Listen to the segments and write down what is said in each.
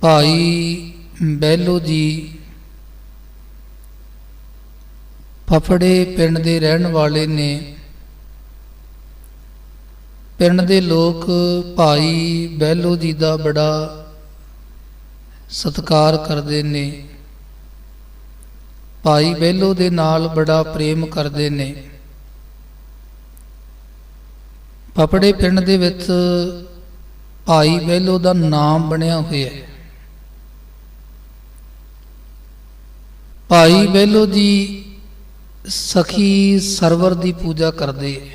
ਭਾਈ ਬੈਲੋ ਜੀ। ਫਫੜੇ ਪਿੰਡ ਦੇ ਰਹਿਣ ਵਾਲੇ ਨੇ। ਪਿੰਡ ਦੇ ਲੋਕ ਭਾਈ ਬੈਲੋ ਜੀ ਦਾ ਬੜਾ ਸਤਿਕਾਰ ਕਰਦੇ ਨੇ। ਭਾਈ ਬੈਲੋ ਦੇ ਨਾਲ ਬੜਾ ਪ੍ਰੇਮ ਕਰਦੇ ਨੇ। ਫਫੜੇ ਪਿੰਡ ਦੇ ਵਿੱਚ ਭਾਈ ਬੈਲੋ ਦਾ ਨਾਮ ਬਣਿਆ ਹੋਇਆ ਹੈ। ਭਾਈ ਬੈਲੋ ਜੀ, ਸਖੀ ਸਰਵਰ ਦੀ ਪੂਜਾ ਕਰਦੇ।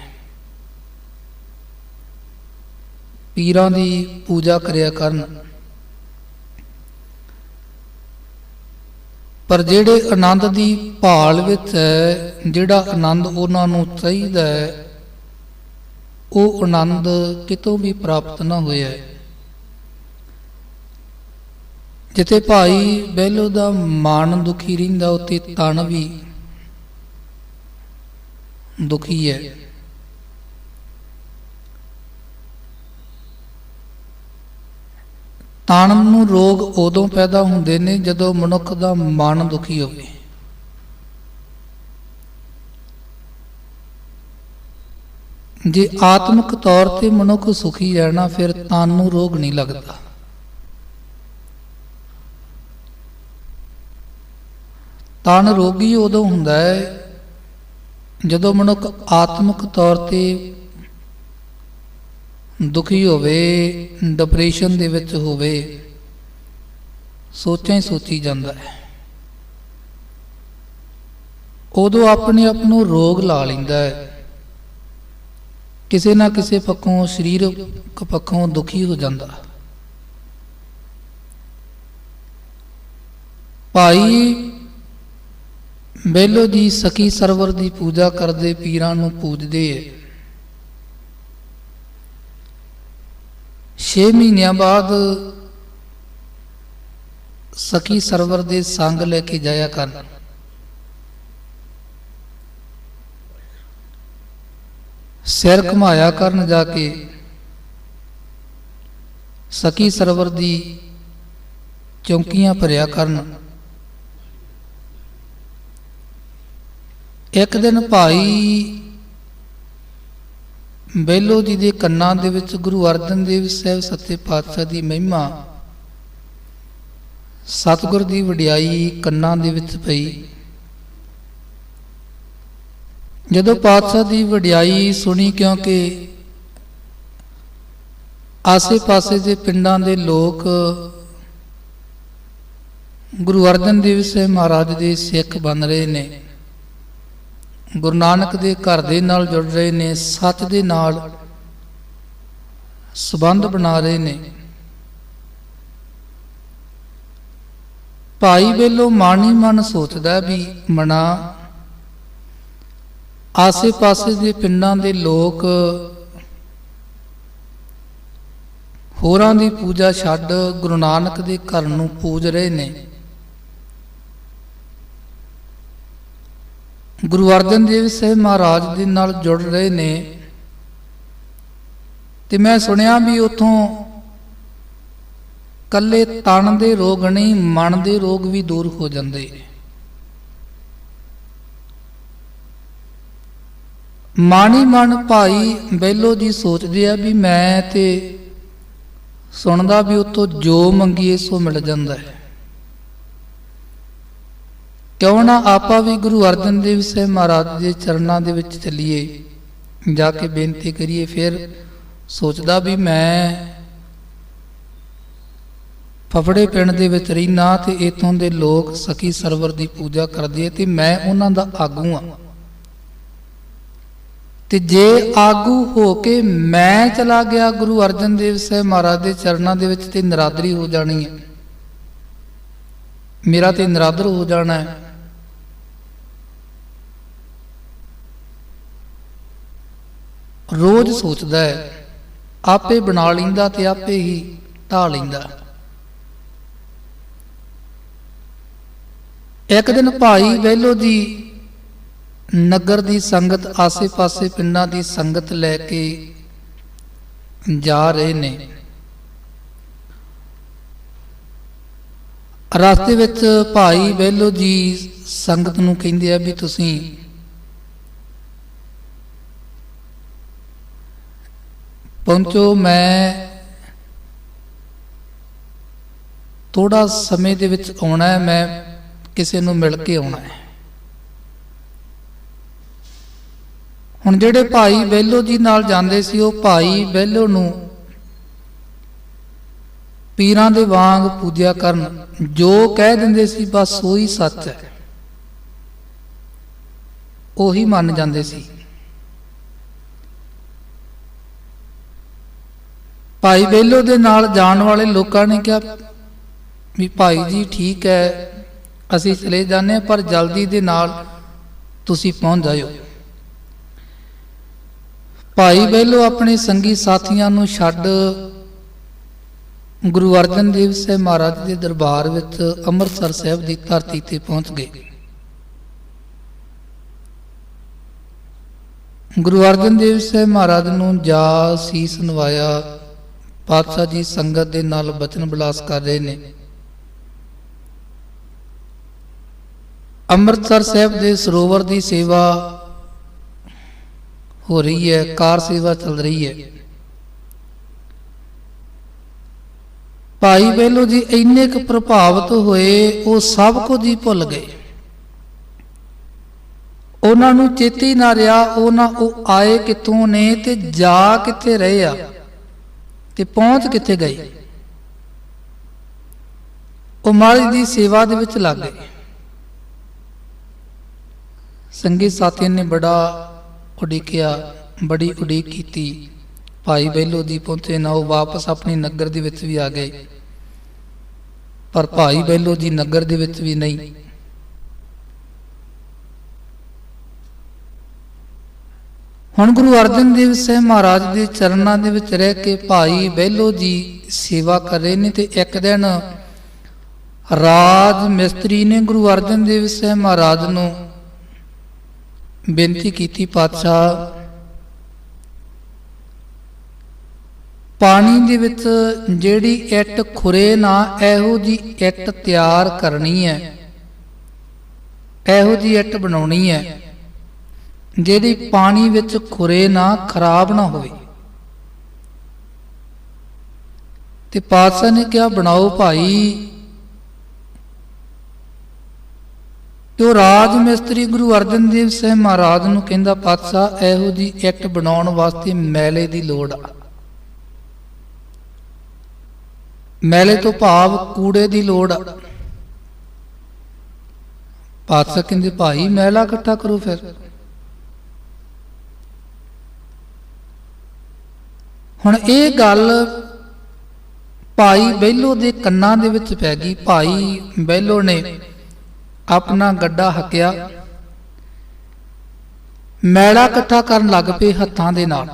ਪੀਰਾਂ ਦੀ ਪੂਜਾ ਕਰਿਆ ਕਰਨ। ਪਰ ਜਿਹੜੇ ਆਨੰਦ ਦੀ ਭਾਲ ਵਿੱਚ ਹੈ, ਜਿਹੜਾ ਆਨੰਦ ਉਹਨਾਂ ਨੂੰ ਚਾਹੀਦਾ ਹੈ, ਉਹ ਆਨੰਦ ਕਿਤੋਂ ਵੀ ਪ੍ਰਾਪਤ ਨਾ ਹੋਇਆ। ਹੈ ਜਿੱਥੇ ਭਾਈ ਬਹਿਲੋ ਦਾ ਮਨ ਦੁਖੀ ਰਹਿੰਦਾ ਉਤੇ ਤਨ ਵੀ ਦੁਖੀ ਹੈ। ਤਨ ਨੂੰ ਰੋਗ ਉਦੋਂ ਪੈਦਾ ਹੁੰਦੇ ਨੇ ਜਦੋਂ ਮਨੁੱਖ ਦਾ ਮਨ ਦੁਖੀ ਹੋਵੇ। ਜੇ ਆਤਮਿਕ ਤੌਰ ਤੇ ਮਨੁੱਖ ਸੁਖੀ ਰਹਿਣਾ, ਫਿਰ ਤਨ ਨੂੰ ਰੋਗ ਨਹੀਂ ਲੱਗਦਾ। ਤਨ ਰੋਗੀ ਉਦੋਂ ਹੁੰਦਾ ਹੈ ਜਦੋਂ ਮਨੁੱਖ ਆਤਮਿਕ ਤੌਰ ਤੇ ਦੁਖੀ ਹੋਵੇ ਡਿਪਰੈਸ਼ਨ ਦੇ ਵਿੱਚ ਹੋਵੇ, ਸੋਚਾਂ ਹੀ ਸੋਚੀ ਜਾਂਦਾ ਹੈ। ਉਦੋਂ ਆਪਣੇ ਆਪ ਨੂੰ ਰੋਗ ਲਾ ਲੈਂਦਾ ਹੈ। ਕਿਸੇ ਨਾ ਕਿਸੇ ਪੱਖੋਂ ਸਰੀਰਕ ਪੱਖੋਂ ਦੁਖੀ ਹੋ ਜਾਂਦਾ। ਭਾਈ ਬੇਲੋ ਜੀ ਸਖੀ ਸਰਵਰ ਦੀ ਪੂਜਾ ਕਰਦੇ ਪੀਰਾਂ ਨੂੰ ਪੂਜਦੇ ਐ 6 ਮਹੀਨਿਆਂ ਬਾਅਦ ਸਖੀ ਸਰਵਰ ਦੇ ਸੰਗ ਲੈ ਕੇ ਜਾਇਆ ਕਰਨ। ਸਿਰ ਘਮਾਇਆ ਕਰਨ ਜਾ ਕੇ ਸਖੀ ਸਰਵਰ ਦੀ ਚੌਂਕੀਆਂ ਭਰਿਆ ਕਰਨ। ਇੱਕ ਦਿਨ ਭਾਈ ਬੇਲੋ ਜੀ ਦੇ ਕੰਨਾਂ ਦੇ ਵਿੱਚ ਗੁਰੂ ਅਰਜਨ ਦੇਵ ਸਾਹਿਬ ਸੱਚੇ ਪਾਤਸ਼ਾਹ ਦੀ ਮਹਿਮਾ, ਸਤਿਗੁਰ ਦੀ ਵਡਿਆਈ ਕੰਨਾਂ ਦੇ ਵਿੱਚ ਪਈ। ਜਦੋਂ ਪਾਤਸ਼ਾਹ ਦੀ ਵਡਿਆਈ ਸੁਣੀ ਕਿਉਂਕਿ ਆਸੇ-ਪਾਸੇ ਦੇ ਪਿੰਡਾਂ ਦੇ ਲੋਕ ਗੁਰੂ ਅਰਜਨ ਦੇਵ ਸਾਹਿਬ ਮਹਾਰਾਜ ਦੇ ਸਿੱਖ ਬਣ ਰਹੇ ਨੇ ਗੁਰੂ ਨਾਨਕ ਦੇ ਘਰ ਦੇ ਨਾਲ ਜੁੜ ਰਹੇ ਨੇ, ਸੱਚ ਦੇ ਨਾਲ ਸਬੰਧ ਬਣਾ ਰਹੇ ਨੇ। ਭਾਈ ਬੇਲੋ ਮਨ ਹੀ ਮਨ ਸੋਚਦਾ ਵੀ ਮਨਾ, ਆਸੇ-ਪਾਸੇ ਦੇ ਪਿੰਡਾਂ ਦੇ ਲੋਕ ਹੋਰਾਂ ਦੀ ਪੂਜਾ ਛੱਡ ਗੁਰੂ ਨਾਨਕ ਦੇ ਘਰ ਨੂੰ ਪੂਜ ਰਹੇ ਨੇ। ਗੁਰੂ ਅਰਜਨ ਦੇਵ ਸਾਹਿਬ ਮਹਾਰਾਜ ਦੇ ਨਾਲ ਜੁੜ ਰਹੇ ਨੇ। ਤੇ ਮੈਂ ਸੁਣਿਆ ਵੀ ਉਥੋਂ ਕੱਲੇ ਤਨ ਦੇ ਰੋਗ ਨਹੀਂ, ਮਨ ਦੇ ਰੋਗ ਵੀ ਦੂਰ ਹੋ ਜਾਂਦੇ ਮਾਣੀ ਮਨ ਭਾਈ ਬੈਲੋ ਜੀ ਸੋਚਦੇ ਆ ਵੀ ਮੈਂ ਤੇ ਸੁਣਦਾ ਵੀ ਉਤੋਂ ਜੋ ਮੰਗੀਏ ਸੋ ਮਿਲ ਜਾਂਦਾ ਹੈ। ਕਿਉਂ ਨਾ ਆਪਾਂ ਵੀ ਗੁਰੂ ਅਰਜਨ ਦੇਵ ਸਾਹਿਬ ਮਹਾਰਾਜ ਦੇ ਚਰਨਾਂ ਦੇ ਵਿੱਚ ਚੱਲੀਏ, ਜਾ ਕੇ ਬੇਨਤੀ ਕਰੀਏ, ਫਿਰ ਸੋਚਦਾ ਵੀ ਮੈਂ ਫਫੜੇ ਪਿੰਡ ਦੇ ਵਿੱਚ ਰਹਿਣਾ ਤੇ ਇਥੋਂ ਦੇ ਲੋਕ ਸਖੀ ਸਰਵਰ ਦੀ ਪੂਜਾ ਕਰਦੇ ਤੇ ਮੈਂ ਉਹਨਾਂ ਦਾ ਆਗੂ ਆ। ਤੇ ਜੇ ਆਗੂ ਹੋ ਕੇ ਮੈਂ ਚਲਾ ਗਿਆ ਗੁਰੂ ਅਰਜਨ ਦੇਵ ਸਾਹਿਬ ਮਹਾਰਾਜ ਦੇ ਚਰਨਾਂ ਦੇ ਵਿੱਚ ਤੇ ਨਰਾਦਰੀ ਹੋ ਜਾਣੀ ਹੈ। ਮੇਰਾ ਤੇ ਨਰਾਦਰ ਹੋ ਜਾਣਾ ਹੈ। ਰੋਜ਼ ਸੋਚਦਾ ਹੈ, ਆਪੇ ਬਣਾ ਲੈਂਦਾ ਤੇ ਆਪੇ ਹੀ ਢਾ ਲੈਂਦਾ। ਇੱਕ ਦਿਨ ਭਾਈ ਵੈਲੋ ਜੀ ਨਗਰ ਦੀ ਸੰਗਤ, ਆਸੇ-ਪਾਸੇ ਪਿੰਡਾਂ ਦੀ ਸੰਗਤ ਲੈ ਕੇ ਜਾ ਰਹੇ ਨੇ। ਰਸਤੇ ਵਿੱਚ ਭਾਈ ਬਹਿਲੋ ਜੀ ਸੰਗਤ ਨੂੰ ਕਹਿੰਦੇ ਆ ਵੀ ਤੁਸੀਂ ਪਹੁੰਚੋ ਮੈਂ ਥੋੜਾ ਸਮੇਂ ਦੇ ਵਿੱਚ ਆਉਣਾ ਹੈ ਮੈਂ ਕਿਸੇ ਨੂੰ ਮਿਲ ਕੇ ਆਉਣਾ ਹੈ। ਹੁਣ ਜਿਹੜੇ ਭਾਈ ਬਹਿਲੋ ਜੀ ਨਾਲ ਜਾਂਦੇ ਸੀ ਉਹ ਭਾਈ ਬਹਿਲੋ ਨੂੰ ਪੀਰਾਂ ਦੇ ਵਾਂਗ ਪੂਜਿਆ ਕਰਨ। ਜੋ ਕਹਿ ਦਿੰਦੇ ਸੀ ਬਸ ਉਹੀ ਸੱਚ ਹੈ। ਉਹੀ ਮੰਨ ਜਾਂਦੇ ਸੀ। ਭਾਈ ਬੇਲੋ ਦੇ ਨਾਲ ਜਾਣ ਵਾਲੇ ਲੋਕਾਂ ਨੇ ਕਿਹਾ ਵੀ ਭਾਈ ਜੀ ਠੀਕ ਹੈ, ਅਸੀਂ ਚਲੇ ਜਾਂਦੇ ਹਾਂ, ਪਰ ਜਲਦੀ ਦੇ ਨਾਲ ਤੁਸੀਂ ਪਹੁੰਚ ਜਾਇਓ। ਭਾਈ ਬੇਲੋ ਆਪਣੇ ਸੰਗੀ ਸਾਥੀਆਂ ਨੂੰ ਛੱਡ ਗੁਰੂ ਅਰਜਨ ਦੇਵ ਸਾਹਿਬ ਮਹਾਰਾਜ ਦੇ ਦਰਬਾਰ ਵਿੱਚ ਅੰਮ੍ਰਿਤਸਰ ਸਾਹਿਬ ਦੀ ਧਰਤੀ ਤੇ ਪਹੁੰਚ ਗਏ। ਗੁਰੂ ਅਰਜਨ ਦੇਵ ਸਾਹਿਬ ਮਹਾਰਾਜ ਨੂੰ ਜਾ ਸੀਸ ਨਵਾਇਆ। ਪਾਤਸ਼ਾਹ ਜੀ ਸੰਗਤ ਦੇ ਨਾਲ ਬਚਨ ਬਿਲਾਸ ਕਰ ਰਹੇ ਨੇ। ਅੰਮ੍ਰਿਤਸਰ ਸਾਹਿਬ ਦੇ ਸਰੋਵਰ ਦੀ ਸੇਵਾ ਹੋ ਰਹੀ ਹੈ, ਕਾਰ ਸੇਵਾ ਚੱਲ ਰਹੀ ਹੈ। ਭਾਈ ਬੇਲੋ ਜੀ, ਇੰਨੇ ਕੁ ਪ੍ਰਭਾਵਿਤ ਹੋਏ, ਉਹ ਸਭ ਕੁਝ ਹੀ ਭੁੱਲ ਗਏ। ਉਹਨਾਂ ਨੂੰ ਚੇਤੇ ਹੀ ਨਾ ਰਿਹਾ ਉਹਨਾਂ ਉਹ ਆਏ ਕਿੱਥੋਂ ਨੇ ਤੇ ਜਾ ਕਿੱਥੇ ਰਹੇ ਆ। ਤੇ ਪਹੁੰਚ ਕਿੱਥੇ ਗਏ? ਉਹ ਮਹਾਰਾਜ ਦੀ ਸੇਵਾ ਦੇ ਵਿੱਚ ਲੱਗ ਗਏ। ਸੰਗੀ ਸਾਥੀਆਂ ਨੇ ਬੜਾ ਉਡੀਕਿਆ, ਬੜੀ ਉਡੀਕ ਕੀਤੀ। ਭਾਈ ਬੈਲੋ ਦੀ ਪਹੁੰਚੇ, ਨਾ ਉਹ ਵਾਪਸ ਆਪਣੀ ਨਗਰ ਦੇ ਵਿੱਚ ਵੀ ਆ ਗਏ। ਪਰ ਭਾਈ ਬੈਲੋ ਜੀ ਨਗਰ ਦੇ ਵਿੱਚ ਵੀ ਨਹੀਂ। ਹੁਣ ਗੁਰੂ ਅਰਜਨ ਦੇਵ ਸਾਹਿਬ ਮਹਾਰਾਜ ਦੇ ਚਰਨਾਂ ਦੇ ਵਿੱਚ ਰਹਿ ਕੇ ਭਾਈ ਬੈਲੋ ਜੀ ਸੇਵਾ ਕਰ ਰਹੇ ਨੇ ਤੇ ਇੱਕ ਦਿਨ ਰਾਜ ਮਿਸਤਰੀ ਨੇ ਗੁਰੂ ਅਰਜਨ ਦੇਵ ਸਾਹਿਬ ਮਹਾਰਾਜ ਨੂੰ ਬੇਨਤੀ ਕੀਤੀ, ਪਾਤਸ਼ਾਹ, ਪਾਣੀ ਦੇ ਵਿੱਚ ਜਿਹੜੀ ਇੱਟ ਖੁਰੇ ਨਾ, ਇਹੋ ਜੀ ਇੱਟ ਤਿਆਰ ਕਰਨੀ ਹੈ। ਇਹੋ ਜੀ ਇੱਟ ਬਣਾਉਣੀ ਹੈ। ਜਿਹੜੀ ਪਾਣੀ ਵਿੱਚ ਖੁਰੇ ਨਾ, ਖਰਾਬ ਨਾ ਹੋਵੇ। ਤੇ ਪਾਤਸ਼ਾਹ ਨੇ ਕਿਹਾ, ਬਣਾਓ ਭਾਈ। ਤੇ ਉਹ ਰਾਜ ਮਿਸਤਰੀ ਗੁਰੂ ਅਰਜਨ ਦੇਵ ਸਾਹਿਬ ਮਹਾਰਾਜ ਨੂੰ ਕਹਿੰਦਾ, ਪਾਤਸ਼ਾਹ, ਇਹੋ ਜੀ ਐਕਟ ਬਣਾਉਣ ਵਾਸਤੇ ਮੈਲੇ ਦੀ ਲੋੜ ਆ। ਮੈਲੇ ਤੋਂ ਭਾਵ ਕੂੜੇ ਦੀ ਲੋੜ ਆ। ਪਾਤਸ਼ਾਹ ਕਹਿੰਦੇ, ਭਾਈ, ਮੈਲਾ ਇਕੱਠਾ ਕਰੋ ਫਿਰ। ਹੁਣ ਇਹ ਗੱਲ ਭਾਈ ਬੈਲੋ ਦੇ ਕੰਨਾਂ ਦੇ ਵਿੱਚ ਪੈ ਗਈ। ਭਾਈ ਬੈਲੋ ਨੇ ਆਪਣਾ ਗੱਡਾ ਹੱਕਿਆ। ਮੈਲਾ ਇਕੱਠਾ ਕਰਨ ਲੱਗ ਪਏ ਹੱਥਾਂ ਦੇ ਨਾਲ।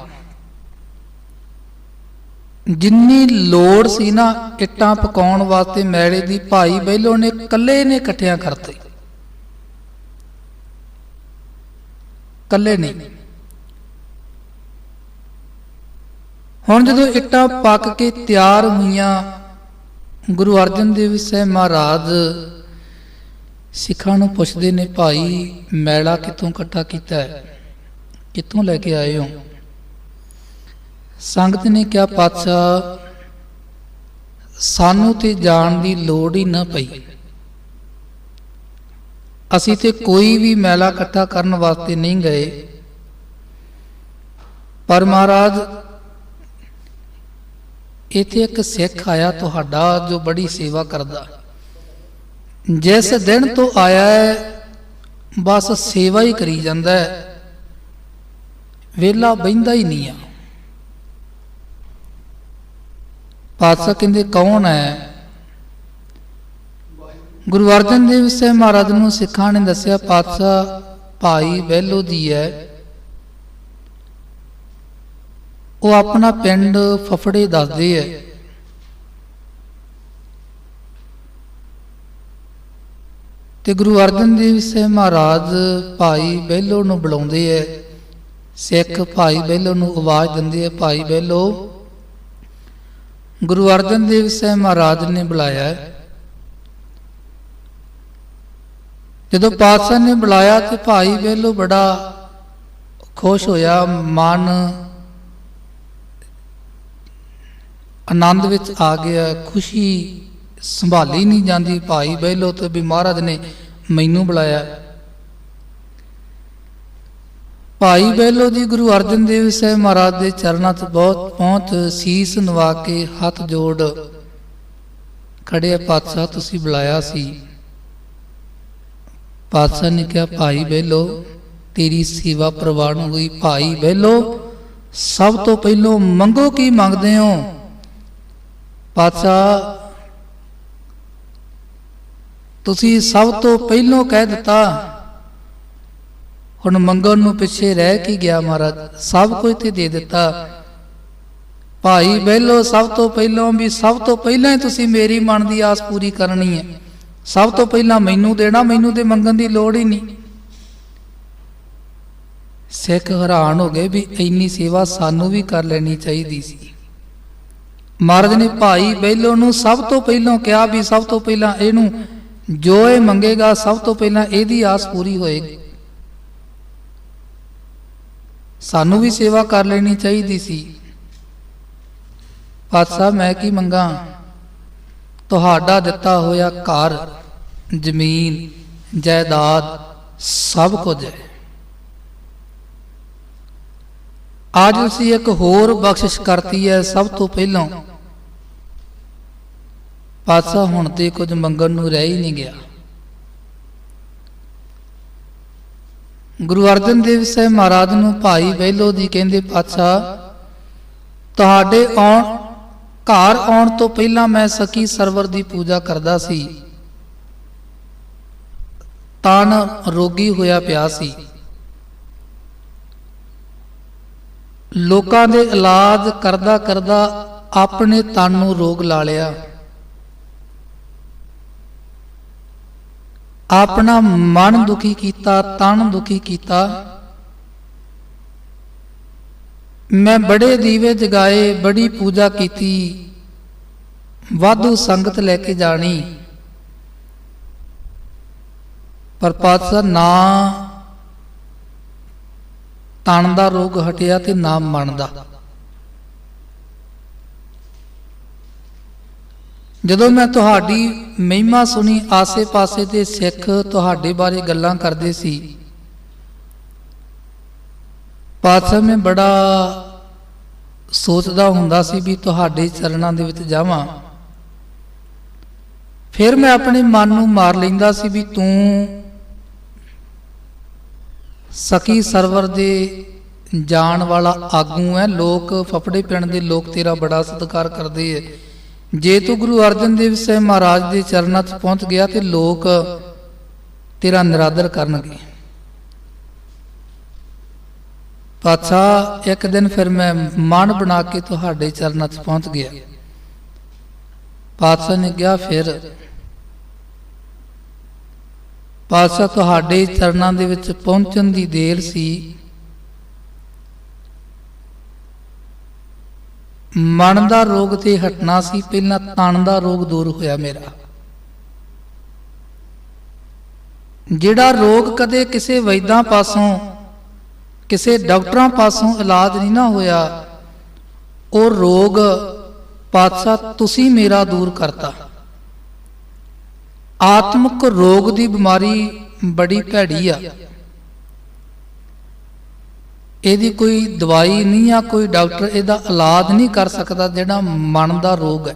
ਜਿੰਨੀ ਲੋੜ ਸੀ ਨਾ ਇੱਟਾਂ ਪਕਾਉਣ ਵਾਸਤੇ ਮੈਲੇ ਦੀ, ਭਾਈ ਬੈਲੋ ਨੇ ਇਕੱਲੇ ਨੇ ਇਕੱਠਿਆਂ ਕਰਤੇ। ਇਕੱਲੇ ਨਹੀਂ। ਹੁਣ ਜਦੋਂ ਇੱਟਾਂ ਪੱਕ ਕੇ ਤਿਆਰ ਹੋਈਆਂ, ਗੁਰੂ ਅਰਜਨ ਦੇਵ ਸਾਹਿਬ ਮਹਾਰਾਜ ਸਿੱਖਾਂ ਨੂੰ ਪੁੱਛਦੇ ਨੇ, ਭਾਈ, ਮੈਲਾ ਕਿੱਥੋਂ ਇਕੱਠਾ ਕੀਤਾ ਹੈ? ਕਿੱਥੋਂ ਲੈ ਕੇ ਆਏ ਹੋ? ਸੰਗਤ ਨੇ ਕਿਹਾ, ਪਾਤਸ਼ਾਹ, ਸਾਨੂੰ ਤੇ ਜਾਣ ਦੀ ਲੋੜ ਹੀ ਨਾ ਪਈ। ਅਸੀਂ ਤੇ ਕੋਈ ਵੀ ਮੈਲਾ ਇਕੱਠਾ ਕਰਨ ਵਾਸਤੇ ਨਹੀਂ ਗਏ। ਪਰ ਮਹਾਰਾਜ ਇੱਥੇ ਇੱਕ ਸਿੱਖ ਆਇਆ ਤੁਹਾਡਾ ਜੋ ਬੜੀ ਸੇਵਾ ਕਰਦਾ। ਜਿਸ ਦਿਨ ਤੋਂ ਆਇਆ ਹੈ, ਬਸ ਸੇਵਾ ਹੀ ਕਰੀ ਜਾਂਦਾ ਹੈ। ਵੇਲਾ ਬੈਂਦਾ ਹੀ ਨਹੀਂ ਆ। ਪਾਤਸ਼ਾਹ ਕਹਿੰਦੇ, ਕੌਣ ਹੈ? ਗੁਰੂ ਅਰਜਨ ਦੇਵ ਸਾਹਿਬ ਮਹਾਰਾਜ ਨੂੰ ਸਿੱਖਾਂ ਨੇ ਦੱਸਿਆ, ਪਾਤਸ਼ਾਹ, ਭਾਈ ਬਹਿਲੋ ਦੀ ਹੈ। ਉਹ ਆਪਣਾ ਪਿੰਡ ਫਫੜੇ ਦੱਸਦੇ ਐ। ਤੇ ਗੁਰੂ ਅਰਜਨ ਦੇਵ ਸਾਹਿਬ ਮਹਾਰਾਜ ਭਾਈ ਬਹਿਲੋ ਨੂੰ ਬੁਲਾਉਂਦੇ ਐ। ਸਿੱਖ ਭਾਈ ਬਹਿਲੋ ਨੂੰ ਆਵਾਜ਼ ਦਿੰਦੇ ਐ, ਭਾਈ ਬਹਿਲੋ। ਗੁਰੂ ਅਰਜਨ ਦੇਵ ਸਾਹਿਬ ਮਹਾਰਾਜ ਨੇ ਬੁਲਾਇਆ ਜਦੋਂ ਪਾਤਸ਼ਾਹ ਨੇ ਬੁਲਾਇਆ ਤੇ ਭਾਈ ਬੇਲੋ ਬੜਾ ਖੁਸ਼ ਹੋਇਆ, ਮਨ ਆਨੰਦ ਵਿੱਚ ਆ ਗਿਆ, ਖੁਸ਼ੀ ਸੰਭਾਲੀ ਨਹੀਂ ਜਾਂਦੀ। ਭਾਈ ਬਹਿਲੋ ਤੇ ਵੀ ਮਹਾਰਾਜ ਨੇ ਮੈਨੂੰ ਬੁਲਾਇਆ। ਭਾਈ ਬਹਿਲੋ ਜੀ, ਗੁਰੂ ਅਰਜਨ ਦੇਵ ਸਾਹਿਬ ਮਹਾਰਾਜ ਦੇ ਚਰਨਾਂ 'ਚ ਬਹੁਤ ਪਹੁੰਚ, ਸੀਸ ਨਵਾ ਕੇ ਹੱਥ ਜੋੜ ਖੜੇ ਪਾਤਸ਼ਾਹ, ਤੁਸੀਂ ਬੁਲਾਇਆ ਸੀ। ਪਾਤਸ਼ਾਹ ਨੇ ਕਿਹਾ, ਭਾਈ ਬਹਿਲੋ, ਤੇਰੀ ਸੇਵਾ ਪ੍ਰਵਾਨ ਹੋਈ। ਭਾਈ ਬਹਿਲੋ, ਸਭ ਤੋਂ ਪਹਿਲੋਂ ਮੰਗੋ ਕੀ ਮੰਗਦੇ ਹੋ? ਪਾਤਸ਼ਾਹ, ਤੁਸੀਂ ਸਭ ਤੋਂ ਪਹਿਲੋਂ ਕਹਿ ਦਿੱਤਾ, ਹੁਣ ਮੰਗਣ ਨੂੰ ਪਿੱਛੇ ਰਹਿ ਕੇ ਗਿਆ ਮਹਾਰਾਜ? ਸਭ ਕੁਝ ਤੇ ਦੇ ਦਿੱਤਾ। ਭਾਈ ਬਹਿਲੋ, ਸਭ ਤੋਂ ਪਹਿਲਾਂ ਵੀ ਸਭ ਤੋਂ ਪਹਿਲਾਂ ਹੀ ਤੁਸੀਂ ਮੇਰੀ ਮਨ ਦੀ ਆਸ ਪੂਰੀ ਕਰਨੀ ਹੈ। ਸਭ ਤੋਂ ਪਹਿਲਾਂ ਮੈਨੂੰ ਦੇਣਾ, ਮੈਨੂੰ ਤੇ ਮੰਗਣ ਦੀ ਲੋੜ ਹੀ ਨਹੀਂ। ਸਿੱਖ ਹੈਰਾਨ ਹੋ ਗਏ ਵੀ ਇੰਨੀ ਸੇਵਾ ਸਾਨੂੰ ਵੀ ਕਰ ਲੈਣੀ ਚਾਹੀਦੀ ਸੀ। ਮਹਾਰਾਜ ਨੇ ਭਾਈ ਬਹਿਲੋ ਨੂੰ ਸਭ ਤੋਂ ਪਹਿਲਾਂ ਕਿਹਾ ਵੀ ਸਭ ਤੋਂ ਪਹਿਲਾਂ ਇਹਨੂੰ ਜੋ ਇਹ ਮੰਗੇਗਾ, ਸਭ ਤੋਂ ਪਹਿਲਾਂ ਇਹਦੀ ਆਸ ਪੂਰੀ ਹੋਏਗੀ। ਸਾਨੂੰ ਵੀ ਸੇਵਾ ਕਰ ਲੈਣੀ ਚਾਹੀਦੀ ਸੀ। ਪਾਤਸ਼ਾਹ, ਮੈਂ ਕੀ ਮੰਗਾ? ਤੁਹਾਡਾ ਦਿੱਤਾ ਹੋਇਆ ਘਰ, ਜ਼ਮੀਨ, ਜਾਇਦਾਦ ਸਭ ਕੁਝ ਹੈ। ਅੱਜ ਅਸੀਂ ਇੱਕ ਹੋਰ ਬਖਸ਼ਿਸ਼ ਕਰਤੀ ਹੈ ਸਭ ਤੋਂ ਪਹਿਲਾਂ। ਪਾਤਸ਼ਾਹ ਹੁਣ ਤੇ ਕੁਝ ਮੰਗਣ ਨੂੰ ਰਹਿ ਹੀ ਨਹੀਂ ਗਿਆ। ਗੁਰੂ ਅਰਜਨ ਦੇਵ ਸਾਹਿਬ ਮਹਾਰਾਜ ਨੂੰ ਭਾਈ ਬਹਿਲੋ ਦੀ ਕਹਿੰਦੇ, ਪਾਤਸ਼ਾਹ, ਤੁਹਾਡੇ ਆਉਣ, ਘਰ ਆਉਣ ਤੋਂ ਪਹਿਲਾਂ ਮੈਂ ਸਕੀ ਸਰਵਰ ਦੀ ਪੂਜਾ ਕਰਦਾ ਸੀ। ਤਨ ਰੋਗੀ ਹੋਇਆ ਪਿਆ ਸੀ। ਲੋਕਾਂ ਦੇ ਇਲਾਜ ਕਰਦਾ ਕਰਦਾ ਆਪਣੇ ਤਨ ਨੂੰ ਰੋਗ ਲਾ ਲਿਆ। ਆਪਣਾ ਮਨ ਦੁਖੀ ਕੀਤਾ, ਤਨ ਦੁਖੀ ਕੀਤਾ। ਮੈਂ ਬੜੇ ਦੀਵੇ ਜਗਾਏ, ਬੜੀ ਪੂਜਾ ਕੀਤੀ। ਵਾਧੂ ਸੰਗਤ ਲੈ ਕੇ ਜਾਣੀ। ਪਰ ਪਾਤਸ਼ਾਹ ਨਾ ਤਣ ਦਾ ਰੋਗ ਹਟਿਆ ਤੇ ਨਾ ਮਨ ਦਾ ਜਦੋਂ ਮੈਂ ਤੁਹਾਡੀ ਮਹਿਮਾ ਸੁਣੀ, ਆਸੇ-ਪਾਸੇ ਦੇ ਸਿੱਖ ਤੁਹਾਡੇ ਬਾਰੇ ਗੱਲਾਂ ਕਰਦੇ ਸੀ। ਪਾਤਸ਼ਾਹ, ਮੈਂ ਬੜਾ ਸੋਚਦਾ ਹੁੰਦਾ ਸੀ ਵੀ ਤੁਹਾਡੇ ਚਰਨਾਂ ਦੇ ਵਿੱਚ ਜਾਵਾਂ। ਫਿਰ ਮੈਂ ਆਪਣੇ ਮਨ ਨੂੰ ਮਾਰ ਲੈਂਦਾ ਸੀ ਵੀ ਤੂੰ ਸਕੀ ਸਰਵਰ ਦੇ ਜਾਣ ਵਾਲਾ ਆਗੂ ਹੈ। ਲੋਕ ਫਫੜੇ ਪਿੰਡ ਦੇ ਲੋਕ ਤੇਰਾ ਬੜਾ ਸਤਿਕਾਰ ਕਰਦੇ ਐ। ਜੇ ਤੂੰ ਗੁਰੂ ਅਰਜਨ ਦੇਵ ਸਾਹਿਬ ਮਹਾਰਾਜ ਦੇ ਚਰਨਾਂ 'ਚ ਪਹੁੰਚ ਗਿਆ ਤੇ ਲੋਕ ਤੇਰਾ ਨਿਰਾਦਰ ਕਰਨਗੇ। ਪਾਤਸ਼ਾਹ, ਇੱਕ ਦਿਨ ਫਿਰ ਮੈਂ ਮਨ ਬਣਾ ਕੇ ਤੁਹਾਡੇ ਚਰਨਾਂ 'ਚ ਪਹੁੰਚ ਗਿਆ। ਪਾਤਸ਼ਾਹ ਨੇ ਕਿਹਾ, ਫਿਰ ਪਾਤਸ਼ਾਹ ਤੁਹਾਡੇ ਚਰਨਾਂ ਦੇ ਵਿੱਚ ਪਹੁੰਚਣ ਦੀ ਦੇਰ ਸੀ। ਮਨ ਦਾ ਰੋਗ ਤੇ ਹਟਣਾ ਸੀ, ਪਹਿਲਾਂ ਤਨ ਦਾ ਰੋਗ ਦੂਰ ਹੋਇਆ ਮੇਰਾ। ਜਿਹੜਾ ਰੋਗ ਕਦੇ ਕਿਸੇ ਵੈਦਾਂ ਪਾਸੋਂ, ਕਿਸੇ ਡਾਕਟਰਾਂ ਪਾਸੋਂ ਇਲਾਜ ਨਹੀਂ ਨਾ ਹੋਇਆ, ਉਹ ਰੋਗ ਪਾਤਸ਼ਾਹ ਤੁਸੀਂ ਮੇਰਾ ਦੂਰ ਕਰਤਾ। ਆਤਮਿਕ ਰੋਗ ਦੀ ਬਿਮਾਰੀ ਬੜੀ ਭੈੜੀ ਆ। ਇਹਦੀ ਕੋਈ ਦਵਾਈ ਨਹੀਂ ਆ ਕੋਈ ਡਾਕਟਰ ਇਹਦਾ ਇਲਾਜ ਨਹੀਂ ਕਰ ਸਕਦਾ ਜਿਹੜਾ ਮਨ ਦਾ ਰੋਗ ਹੈ।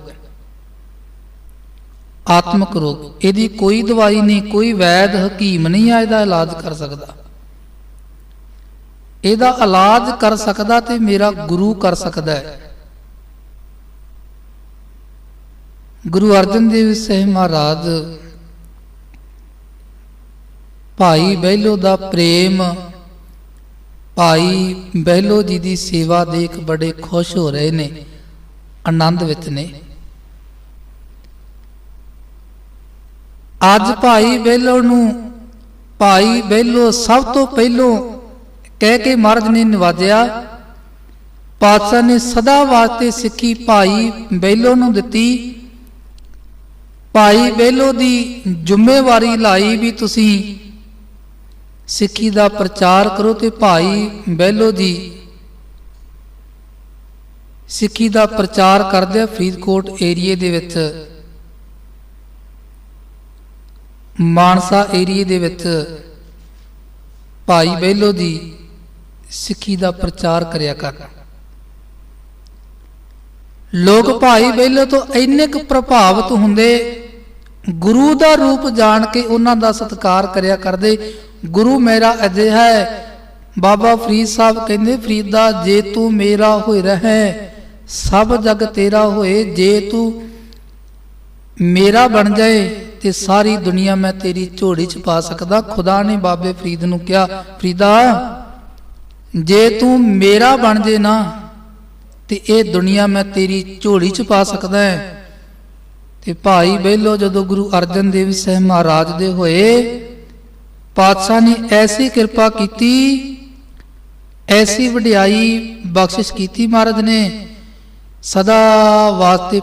ਆਤਮਿਕ ਰੋਗ। ਇਹਦੀ ਕੋਈ ਦਵਾਈ ਨਹੀਂ, ਕੋਈ ਵੈਦ, ਹਕੀਮ ਨਹੀਂ ਆ ਇਹਦਾ ਇਲਾਜ ਕਰ ਸਕਦਾ। ਇਹਦਾ ਇਲਾਜ ਕਰ ਸਕਦਾ ਤੇ ਮੇਰਾ ਗੁਰੂ ਕਰ ਸਕਦਾ ਹੈ। ਗੁਰੂ ਅਰਜਨ ਦੇਵ ਸਾਹਿਬ ਮਹਾਰਾਜ ਭਾਈ ਬਹਿਲੋ ਦਾ ਪ੍ਰੇਮ। ਭਾਈ ਬਹਿਲੋ ਜੀ ਦੀ ਸੇਵਾ ਦੇਖ ਬੜੇ ਖੁਸ਼ ਹੋ ਰਹੇ ਨੇ, ਆਨੰਦ ਵਿੱਚ ਨੇ। ਅੱਜ ਭਾਈ ਬਹਿਲੋ ਨੂੰ, ਭਾਈ ਬਹਿਲੋ ਸਭ ਤੋਂ ਪਹਿਲੋਂ ਕਹਿ ਕੇ ਮਹਾਰਾਜ ਨੇ ਨਿਵਾਜਿਆ, ਪਾਤਸ਼ਾਹ ਨੇ ਸਦਾ ਵਾਸਤੇ ਸਿੱਖੀ ਭਾਈ ਬਹਿਲੋ ਨੂੰ ਦਿੱਤੀ। ਭਾਈ ਬਹਿਲੋ ਦੀ ਜ਼ਿੰਮੇਵਾਰੀ ਲਾਈ ਵੀ ਤੁਸੀਂ ਸਿੱਖੀ ਦਾ ਪ੍ਰਚਾਰ ਕਰੋ ਤੇ ਭਾਈ ਬੇਲੋ ਜੀ। ਸਿੱਖੀ ਦਾ ਪ੍ਰਚਾਰ ਕਰਦੇ ਆ ਫਰੀਦਕੋਟ ਏਰੀਏ ਦੇ ਵਿੱਚ, ਮਾਨਸਾ ਏਰੀਏ ਦੇ ਵਿੱਚ ਭਾਈ ਬੇਲੋ ਦੀ ਸਿੱਖੀ ਦਾ ਪ੍ਰਚਾਰ ਕਰਿਆ ਕਰ। ਲੋਕ ਭਾਈ ਬੇਲੋ ਤੋਂ ਇੰਨੇ ਕੁ ਪ੍ਰਭਾਵਿਤ ਹੁੰਦੇ, ਗੁਰੂ ਦਾ ਰੂਪ ਜਾਣ ਕੇ ਉਹਨਾਂ ਦਾ ਸਤਿਕਾਰ ਕਰਿਆ ਕਰਦੇ ਗੁਰੂ ਮੇਰਾ ਅਜਿਹਾ ਹੈ। ਬਾਬਾ ਫਰੀਦ ਸਾਹਿਬ ਕਹਿੰਦੇ, ਫਰੀਦਾ, ਜੇ ਤੂੰ ਮੇਰਾ ਹੋਏ ਰਹੇ, ਸਭ ਜਗ ਤੇਰਾ ਹੋਏ, ਜੇ ਤੂੰ ਮੇਰਾ ਬਣ ਜਾਏ ਤੇ ਸਾਰੀ ਦੁਨੀਆ ਮੈਂ ਤੇਰੀ ਝੋਲੀ ਚ ਪਾ ਸਕਦਾ। ਖੁਦਾ ਨੇ ਬਾਬੇ ਫਰੀਦ ਨੂੰ ਕਿਹਾ, ਫਰੀਦਾ, ਜੇ ਤੂੰ ਮੇਰਾ ਬਣ ਜੇ ਨਾ, ਤੇ ਇਹ ਦੁਨੀਆ ਮੈਂ ਤੇਰੀ ਝੋਲੀ ਚ ਪਾ ਸਕਦਾ ਹੈ। ਤੇ ਭਾਈ ਬਹਿਲੋ ਜਦੋਂ ਗੁਰੂ ਅਰਜਨ ਦੇਵ ਸਾਹਿਬ ਮਹਾਰਾਜ ਦੇ ਹੋਏ ਪਾਤਸ਼ਾਹ ਨੇ ਐਸੀ ਕਿਰਪਾ ਕੀਤੀ ਐਸੀ ਵਡਿਆਈ ਬਖਸ਼ਿਸ਼ ਕੀਤੀ ਮਹਾਰਾਜ ਨੇ। ਸਦਾ ਵਾਸਤੇ